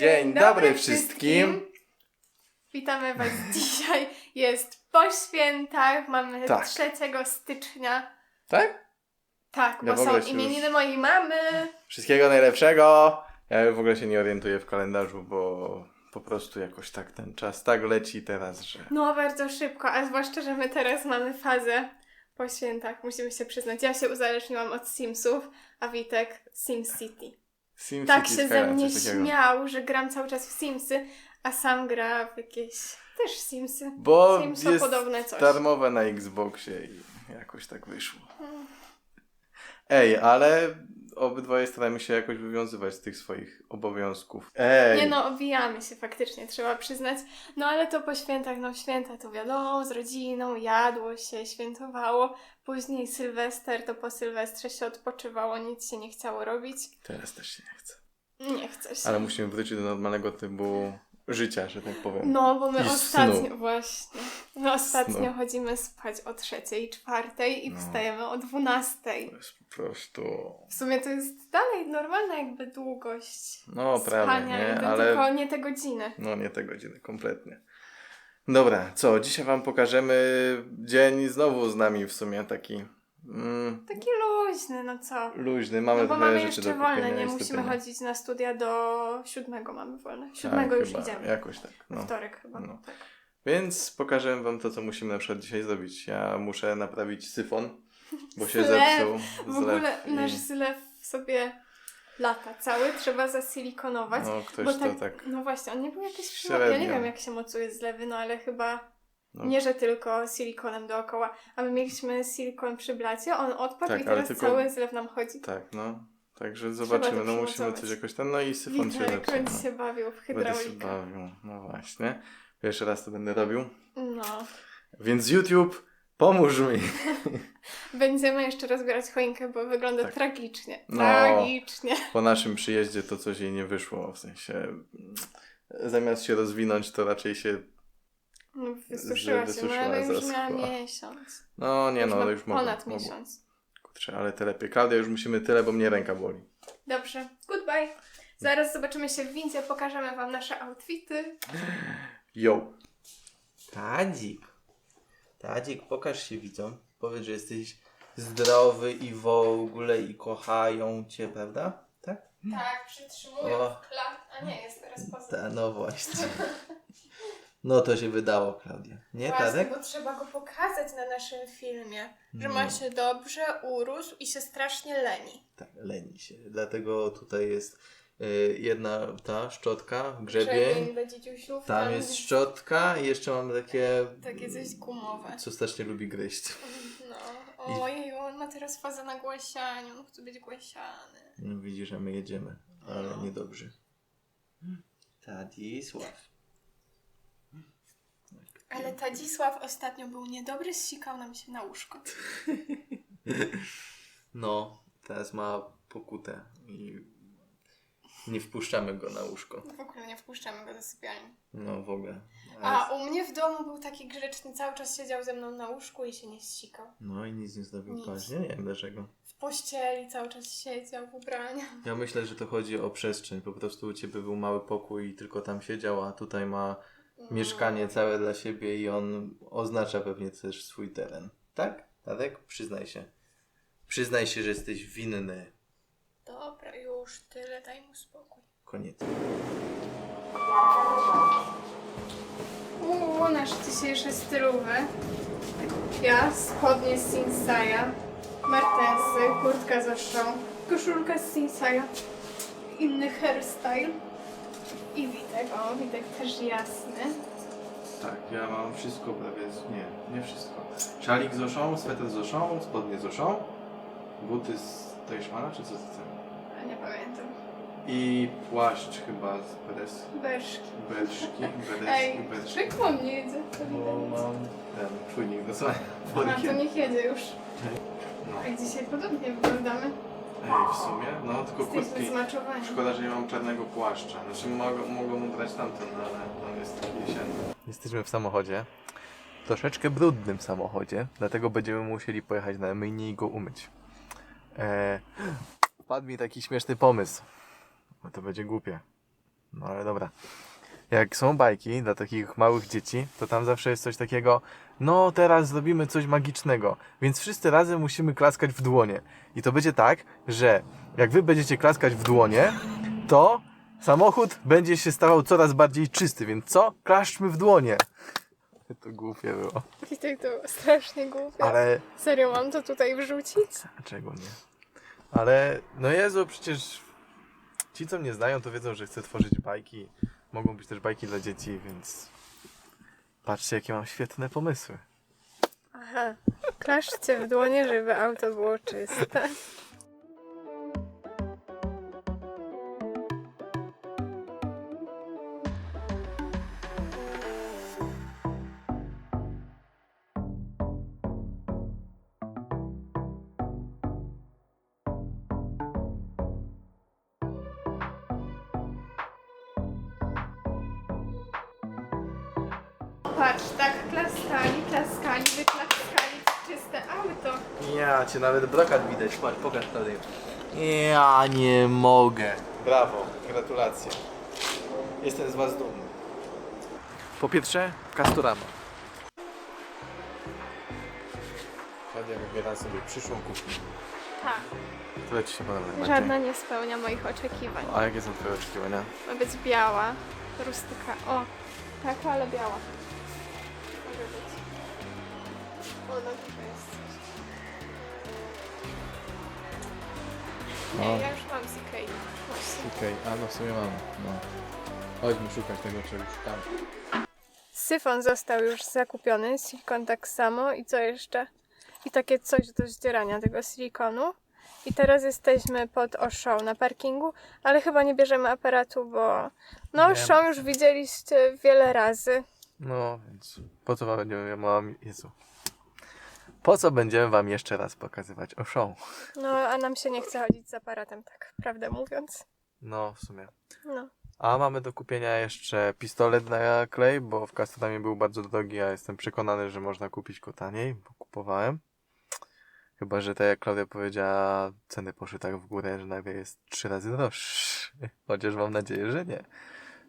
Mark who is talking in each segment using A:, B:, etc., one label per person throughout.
A: Dzień dobry wszystkim.
B: Witamy Was dzisiaj. Jest po świętach, mamy
A: Tak.
B: 3 stycznia.
A: Tak?
B: Tak,
A: Ja
B: bo
A: w ogóle
B: są
A: się
B: imieniny mojej mamy.
A: Wszystkiego najlepszego. Ja w ogóle się nie orientuję w kalendarzu, bo po prostu jakoś tak ten czas tak leci teraz, że...
B: No, bardzo szybko, a zwłaszcza, że my teraz mamy fazę po świętach, musimy się przyznać. Ja się uzależniłam od Simsów, a Witek SimCity.
A: Sim
B: Tak
A: City
B: się
A: Skyline,
B: ze mnie śmiał, że gram cały czas w Simsy, a sam gra w jakieś też Simsy.
A: Bo
B: Simso
A: jest
B: podobne coś.
A: darmowe na Xboxie i jakoś tak wyszło.
B: Mm.
A: Ej, ale obydwoje staramy się jakoś wywiązywać z tych swoich obowiązków. Ej!
B: Nie no, obijamy się faktycznie, trzeba przyznać. No ale to po świętach, no święta to wiadomo, z rodziną, jadło się, świętowało. Później Sylwester, to po Sylwestrze się odpoczywało, nic się nie chciało robić.
A: Teraz też się nie chcę.
B: Nie chce się.
A: Ale musimy wrócić do normalnego trybu życia, że tak powiem.
B: No, bo my
A: I snu.
B: ostatnio, właśnie, my ostatnio
A: Snu.
B: chodzimy spać o trzeciej, czwartej i
A: No.
B: wstajemy o dwunastej.
A: To jest po prostu...
B: W sumie to jest dalej normalna jakby długość
A: No, prawie,
B: spania,
A: nie? Ale...
B: tylko nie te godziny.
A: No nie te godziny, kompletnie. Dobra, co? Dzisiaj wam pokażemy dzień znowu z nami w sumie taki mm,
B: Taki luźny, no co?
A: luźny. Mamy
B: no bo mamy
A: rzeczy
B: jeszcze
A: do
B: wolne, nie musimy
A: skupienia.
B: chodzić na studia do siódmego mamy wolne. Siódmego
A: tak,
B: już
A: chyba,
B: idziemy.
A: Jakoś tak. No.
B: Wtorek chyba.
A: No.
B: Tak.
A: Więc pokażę wam to, co musimy na przykład dzisiaj zrobić. Ja muszę naprawić syfon, bo się
B: Zlew.
A: zepsuł.
B: W ogóle
A: zlew i-
B: nasz zlew sobie lata cały, trzeba zasilikonować.
A: No, ktoś
B: bo
A: to
B: tak,
A: tak...
B: no właśnie, on nie był jakiś przypadek. Ja nie wiem, jak się mocuje zlewy, no ale chyba
A: No.
B: nie, że tylko silikonem dookoła. A my mieliśmy silikon przy blacie, on odpadł
A: Tak,
B: i teraz
A: tylko-
B: cały zlew nam chodzi.
A: Tak, no. Także zobaczymy. No musimy coś jakoś tam... No i syfon się zepsuł.
B: będzie
A: No.
B: się bawił w
A: Będę się
B: hydraulikę.
A: bawił. No właśnie. Pierwszy raz to będę robił.
B: No.
A: Więc YouTube, pomóż mi.
B: Będziemy jeszcze rozbierać choinkę, bo wygląda
A: Tak.
B: tragicznie.
A: No.
B: Tragicznie.
A: Po naszym przyjeździe to coś jej nie wyszło. W sensie zamiast się rozwinąć, to raczej się.
B: No, wysuszyła się, no
A: wysuszyła,
B: ale już miała miesiąc.
A: No nie no,
B: ma
A: ale już mogło.
B: Ponad
A: mogło.
B: miesiąc.
A: Kurczę, ale tyle Klaudia, już musimy tyle, bo mnie ręka boli.
B: Dobrze, goodbye. Zaraz zobaczymy się w windzie, pokażemy wam nasze outfity.
A: Yo.
C: Tadzik. Tadzik, pokaż się widzom. Powiedz, że jesteś zdrowy i w ogóle i kochają cię, prawda? Tak?
B: Tak, przytrzymuję
C: O.
B: w klat... A nie, jest teraz poza.
C: Ta, no właśnie. No to się wydało, Klaudia. Nie,
B: Właśnie,
C: Tadek?
B: bo trzeba go pokazać na naszym filmie. Że
C: No.
B: ma się dobrze, urósł i się strasznie leni.
C: Tak, leni się. Dlatego tutaj jest y, jedna ta szczotka, grzebień.
B: Grzebień dzidziusiów.
C: Tam jest szczotka i jeszcze mam takie,
B: Takie coś gumowe.
C: co strasznie lubi gryźć.
B: No. Ojej, on ma teraz fazę na głasianiu. On chce być głasiany.
C: No, widzisz, że my jedziemy, ale niedobrze. Tadisław.
B: Ale Tadzisław ostatnio był niedobry, zsikał nam się na łóżko.
C: No, teraz ma pokutę i nie wpuszczamy go na łóżko.
B: W ogóle nie wpuszczamy go do sypialni.
C: No w ogóle.
B: A u mnie w domu był taki grzeczny, cały czas siedział ze mną na łóżku i się nie zsikał.
C: No i nic nie zrobił paźnie, nie wiem dlaczego.
B: W pościeli cały czas siedział w ubraniu.
C: Ja myślę, że to chodzi o przestrzeń. Po prostu u ciebie był mały pokój i tylko tam siedział, a tutaj ma mieszkanie całe dla siebie i on oznacza pewnie też swój teren. Tak? Tadek? Przyznaj się. Przyznaj się, że jesteś winny.
B: Dobra, już tyle, daj mu spokój.
C: Koniec.
B: Uuu, nasz dzisiejszy stylowy. Ja, spodnie z Sinsaja, martensy, kurtka z oszczą, koszulka z Sinsaja, inny hairstyle i Witek. O, Witek też jasny.
A: Tak, ja mam wszystko prawie. z- Nie, nie wszystko. Szalik z oszą, sweter z oszą, spodnie z oszą, buty z Teichmana, czy co z tym?
B: A nie pamiętam.
A: I płaszcz chyba z Beres.
B: Beszki.
A: Bedszki,
B: Ej, przykło mnie jedzie.
A: Bo mam ten czujnik do słuchania.
B: A, to niech jedzie już.
A: No.
B: A dzisiaj podobnie wyglądamy.
A: Ej, w sumie, no tylko
B: zmaczowani.
A: Szkoda, że nie mam czarnego płaszcza. Znaczy mogą, mogą brać tamten, no, ale on jest taki jesienny. Jesteśmy w samochodzie. Troszeczkę brudnym samochodzie, dlatego będziemy musieli pojechać na myjnie i go umyć. Eee, wpadł mi taki śmieszny pomysł. No to będzie głupie. No ale dobra. Jak są bajki dla takich małych dzieci, to tam zawsze jest coś takiego, no teraz zrobimy coś magicznego, więc wszyscy razem musimy klaskać w dłonie. I to będzie tak, że jak wy będziecie klaskać w dłonie, to samochód będzie się stawał coraz bardziej czysty, więc co? Klaszczmy w dłonie. To głupie było.
B: I tak to strasznie głupie.
A: Ale
B: Serio, mam to tutaj wrzucić?
A: Dlaczego nie? Ale no Jezu, przecież ci, co mnie znają, to wiedzą, że chcę tworzyć bajki. Mogą być też bajki dla dzieci, więc patrzcie, jakie mam świetne pomysły.
B: Aha. Klaszczcie w dłonie, żeby auto było czyste.
A: Ja cię nawet brokat widać, patrz, pokaż tutaj. Ja nie mogę. Brawo, gratulacje. Jestem z was dumny. Po pierwsze, Castorama. Kadia wybiera sobie przyszłą kuchnię.
B: Tak.
A: Ci się podoba najbardziej?
B: Żadna nie spełnia moich oczekiwań.
A: A jakie są twoje oczekiwania?
B: Ma być biała, rustyka. O, taka, ale biała. Może być. O, no tutaj jest Nie,
A: No.
B: ja już mam z Ikei. Właśnie.
A: Okej, a no w sumie mamy. No. Chodźmy szukać tego, czego szukamy.
B: Syfon został już zakupiony, silikon tak samo i co jeszcze? I takie coś do zdzierania tego silikonu. I teraz jesteśmy pod Oszą na parkingu, ale chyba nie bierzemy aparatu, bo no
A: Nie.
B: Oszą już widzieliście wiele razy.
A: No, więc po co wam będziemy wam... Jezu. Po co będziemy wam jeszcze raz pokazywać o show?
B: No, a nam się nie chce chodzić z aparatem, tak prawdę mówiąc.
A: No, w sumie.
B: No.
A: A mamy do kupienia jeszcze pistolet na klej, bo w Castoramie był bardzo drogi, a jestem przekonany, że można kupić go taniej, bo kupowałem. Chyba, że tak jak Klaudia powiedziała, ceny poszły tak w górę, że nagle jest trzy razy droższy. Chociaż mam nadzieję, że nie.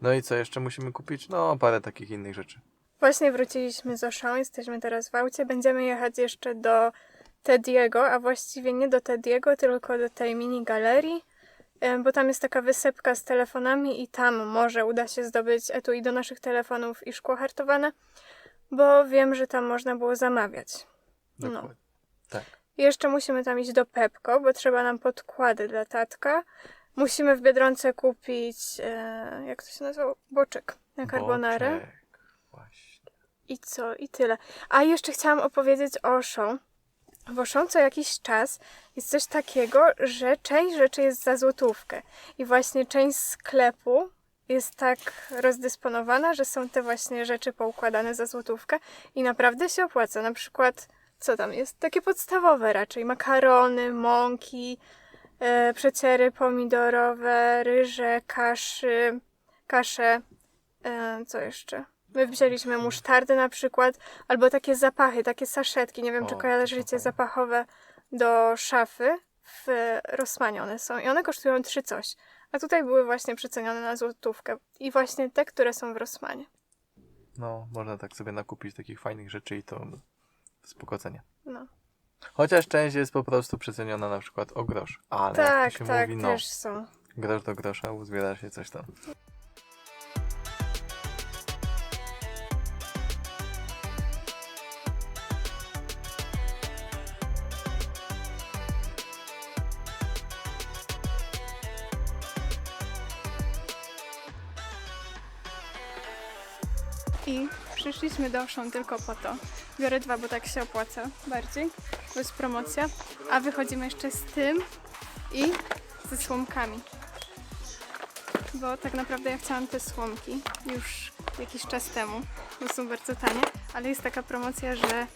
A: No i co jeszcze musimy kupić? No, parę takich innych rzeczy.
B: Właśnie wróciliśmy z Oszą, jesteśmy teraz w aucie. Będziemy jechać jeszcze do Tediego, a właściwie nie do Tediego, tylko do tej mini galerii, bo tam jest taka wysepka z telefonami i tam może uda się zdobyć etui do naszych telefonów i szkło hartowane, bo wiem, że tam można było zamawiać. No.
A: Tak.
B: Jeszcze musimy tam iść do Pepko, bo trzeba nam podkłady dla tatka. Musimy w Biedronce kupić, e, jak to się nazywa? Boczek na carbonarę.
A: Boczek. Właśnie.
B: I co? I tyle. A jeszcze chciałam opowiedzieć o Oszą. W Oszą co jakiś czas jest coś takiego, że część rzeczy jest za złotówkę. I właśnie część sklepu jest tak rozdysponowana, że są te właśnie rzeczy poukładane za złotówkę i naprawdę się opłaca. Na przykład, co tam jest? Takie podstawowe raczej. Makarony, mąki, e, przeciery pomidorowe, ryże, kaszy, kasze, e, co jeszcze? My wzięliśmy musztardę na przykład, albo takie zapachy, takie saszetki, nie wiem czy kojarzycie, zapachowe do szafy w Rossmanie one są i one kosztują trzy coś. A tutaj były właśnie przecenione na złotówkę. I właśnie te, które są w Rossmanie.
A: No, można tak sobie nakupić takich fajnych rzeczy i to spoko cenie.
B: No.
A: Chociaż część jest po prostu przeceniona na przykład o grosz. Ale
B: tak,
A: jak to się
B: tak,
A: mówi, no,
B: też są.
A: grosz do grosza uzbiera się coś tam.
B: I przyszliśmy do Oszą tylko po to. Biorę dwa, bo tak się opłaca bardziej, bo jest promocja. A wychodzimy jeszcze z tym i ze słomkami. Bo tak naprawdę ja chciałam te słomki już jakiś czas temu, bo są bardzo tanie, ale jest taka promocja, że e,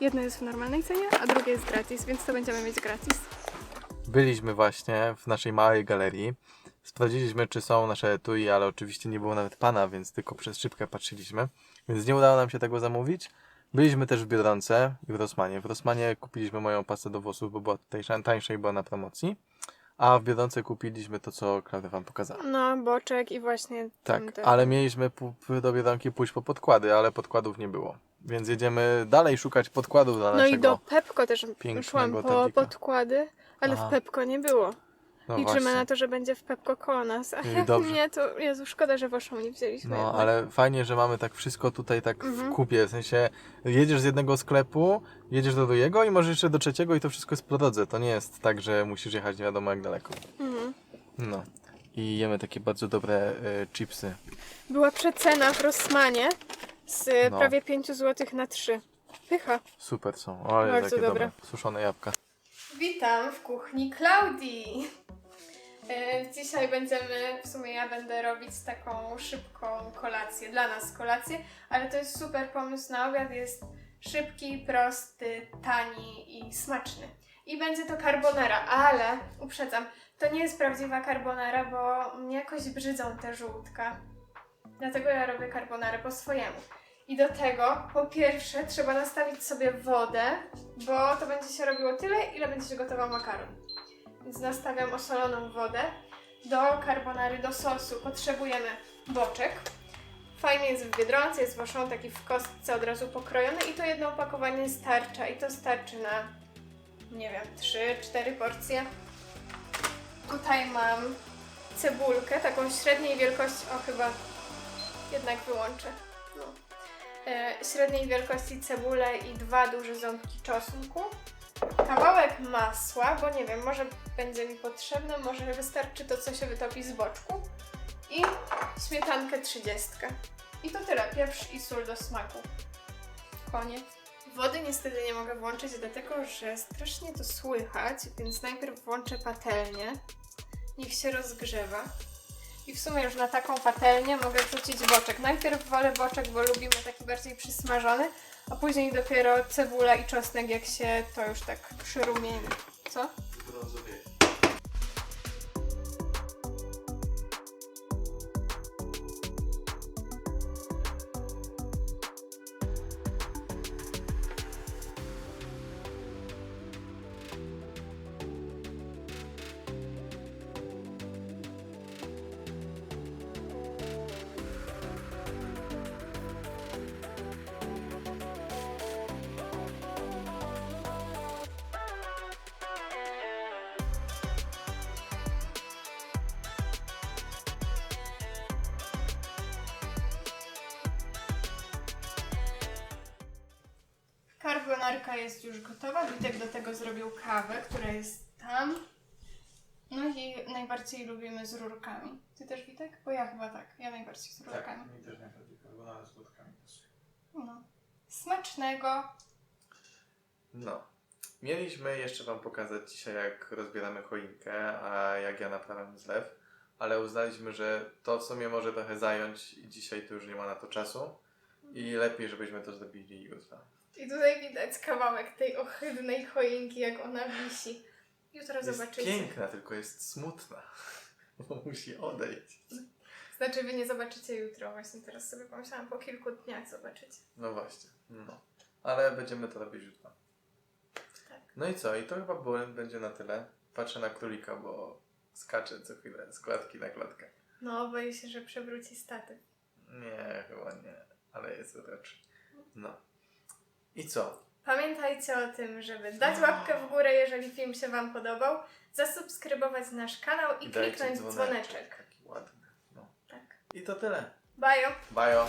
B: jedno jest w normalnej cenie, a drugie jest gratis, więc to będziemy mieć gratis.
A: Byliśmy właśnie w naszej małej galerii. Sprawdziliśmy, czy są nasze etui, ale oczywiście nie było nawet pana, więc tylko przez szybkę patrzyliśmy. Więc nie udało nam się tego zamówić. Byliśmy też w Biedronce i w Rossmanie. W Rossmanie kupiliśmy moją pastę do włosów, bo była tutaj tańsza i była na promocji. A w Biedronce kupiliśmy to, co Klaudia wam pokazała.
B: No, boczek i właśnie
A: Tak,
B: tamte.
A: ale mieliśmy do Biedronki pójść po podkłady, ale podkładów nie było. Więc jedziemy dalej szukać podkładów dla
B: No
A: naszego...
B: i do Pepko też szłam po podkłady, ale
A: Aha.
B: w Pepko nie było.
A: No
B: Liczymy
A: właśnie.
B: na to, że będzie w Pepko koło nas. A
A: I
B: jak
A: dobrze.
B: nie, to Jezu, szkoda, że waszą nie wzięliśmy.
A: No,
B: jednak.
A: ale fajnie, że mamy tak wszystko tutaj tak
B: Mhm.
A: w kupie. W sensie jedziesz z jednego sklepu, jedziesz do drugiego i możesz jeszcze do trzeciego i to wszystko jest po drodze. To nie jest tak, że musisz jechać nie wiadomo jak daleko.
B: Mhm.
A: No. I jemy takie bardzo dobre e, chipsy.
B: Była przecena w Rossmanie z
A: No.
B: prawie 5 zł na 3. Pycha.
A: Super są. O, ale
B: Bardzo
A: takie
B: dobre.
A: dobre. Suszone jabłka.
B: Witam w kuchni Klaudii. E, Dzisiaj będziemy, w sumie ja będę robić taką szybką kolację, dla nas kolację, ale to jest super pomysł na obiad, jest szybki, prosty, tani i smaczny. I będzie to carbonara, ale uprzedzam, to nie jest prawdziwa carbonara, bo mnie jakoś brzydzą te żółtka. Dlatego ja robię carbonarę po swojemu. I do tego, po pierwsze, trzeba nastawić sobie wodę, bo to będzie się robiło tyle, ile będzie się gotował makaron. Więc nastawiam osoloną wodę. Do carbonary, do sosu potrzebujemy boczek. Fajnie jest w Biedronce, jest woszą taki w kostce od razu pokrojony i to jedno opakowanie starcza i to starczy na, nie wiem, 3-4 porcje. Tutaj mam cebulkę, taką średniej wielkości, o chyba jednak wyłączę. No. E, średniej wielkości cebulę i dwa duże ząbki czosnku. Kawałek masła, bo nie wiem, może będzie mi potrzebne, może wystarczy to, co się wytopi z boczku. I śmietankę 30. I to tyle, pieprz i sól do smaku. Koniec. Wody niestety nie mogę włączyć, dlatego że strasznie to słychać, więc najpierw włączę patelnię. Niech się rozgrzewa. I w sumie już na taką patelnię mogę wrzucić boczek. Najpierw wolę boczek, bo lubimy taki bardziej przysmażony, a później dopiero cebula i czosnek, jak się to już tak przyrumieni. Co? Carbonarka jest już gotowa. Witek do tego zrobił kawę, która jest tam. No i najbardziej lubimy z rurkami. Ty też Witek? Bo ja chyba tak. Ja najbardziej z rurkami.
A: mi też najbardziej carbonara z słodkami pasuje.
B: No. Smacznego.
A: No. Mieliśmy jeszcze Wam pokazać dzisiaj, jak rozbieramy choinkę, a jak ja naprawiam zlew, ale uznaliśmy, że to w sumie może trochę zająć i dzisiaj to już nie ma na to czasu i lepiej, żebyśmy to zrobili jutro.
B: I tutaj widać kawałek tej ohydnej choinki, jak ona wisi. Jutro
A: Jest
B: zobaczycie.
A: piękna, tylko jest smutna, bo musi odejść.
B: Znaczy, wy nie zobaczycie jutro. Właśnie teraz sobie pomyślałam, po kilku dniach zobaczycie.
A: No właśnie, no. Ale będziemy to robić jutro.
B: Tak.
A: No i co? I to chyba było, będzie na tyle. Patrzę na królika, bo skacze co chwilę z klatki na klatkę.
B: No, boję się, że przewróci statyw.
A: Nie, chyba nie, ale jest raczej. No. I co?
B: Pamiętajcie o tym, żeby dać łapkę w górę, jeżeli film się Wam podobał, zasubskrybować nasz kanał i,
A: dajcie
B: kliknąć dzwoneczek.
A: Taki ładny. No.
B: Tak.
A: I to tyle.
B: Bajo!
A: Bajo.